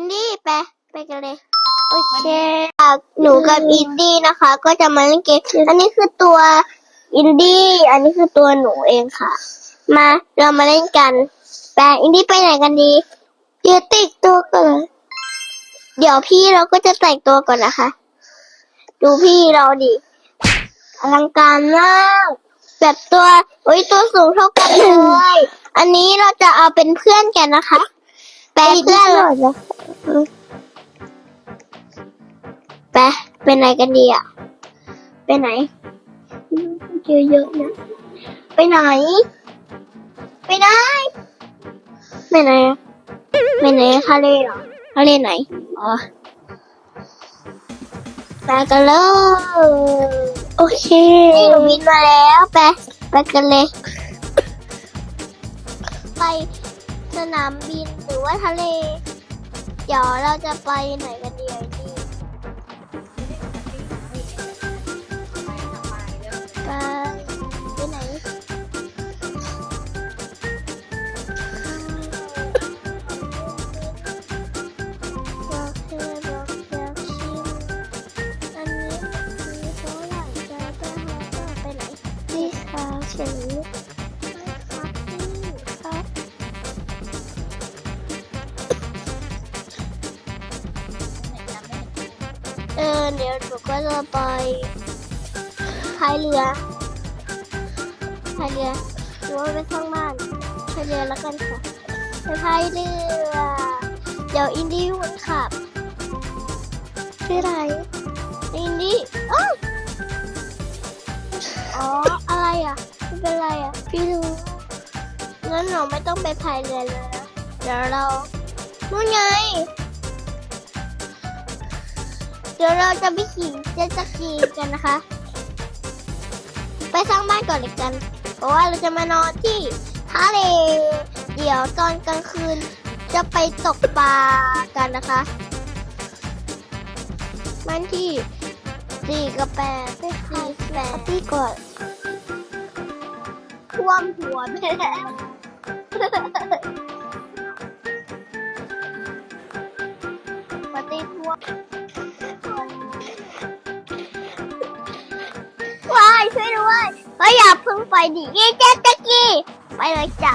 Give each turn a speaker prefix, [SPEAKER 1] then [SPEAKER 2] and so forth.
[SPEAKER 1] อินดี้ไปไปกันเลย โอเคอะหนูกับอินดี้นะคะ ก็จะมาเล่นเกมอันนี้คือตัวอินดี้อันนี้คือตัวหนูเองค่ะ มาเรามาเล่นกันไปอินดี้ไปไหนกันดีเดี๋ยวติดตัวก่อนเดี๋ยวพี่เราก็จะแต่งตัวก่อนนะคะ ดูพี่เราดิอลังการมากแบบตัวโอ้ยตัวสูงเท่ากันเลย อันนี้เราจะเอาเป็นเพื่อนกันนะคะ แปลเพื่อนเลยไปไปไหนกันดีอะ ไปไหน เยอะเยอะๆนะ ไปไหน ไปไหน ไปไหนอะไปไหนทะเลเหรอทะเลไหน อ๋อไปกันเลยโอเคนี่หนูบินมาแล้ว ไป ไปกันเลย ไป สนามบินหรือว่าทะเล เดี๋ยวเราจะไปไหนกันดีพี่ไปไปไหนบอกเธอบอกอยากชิมอันนี้มีเท่าไหร่จะไปหาต่อไปไหนนี่ค่ะฉัน เออเดี๋ยวหนูก็จะไปพายเรือพายเรือหรือว่าไปสร้างบ้านพายเรือแล้วกันค่ะไปพายเรือ เดี๋ยวอินดี้คนขับชื่ออะไรอินดี้อ้าวอ๋ออะไรอะไม่เป็นไรอะพี่รู้งั้นหนูไม่ต้องไปพายเรือเลยนะเดี๋ยวเรานู่นไง เดี๋ยวเราจะไปขี่เจ็ตสกีกันนะคะ ไปสร้างบ้านก่อนเลยกัน เพราะว่าเราจะมานอนที่ทะเลเดี๋ยวตอนกลางคืนจะไปตกปลากันนะคะบ้านที่สี่กับแปดไม่ใช่แปดที่ก่อนท่วมหัวไปแล้วปร์ตี้ท่วมว้า ก็อย่าเพึ่งไปดิยี่เจ๊ตะกีไปเลยจ้ะ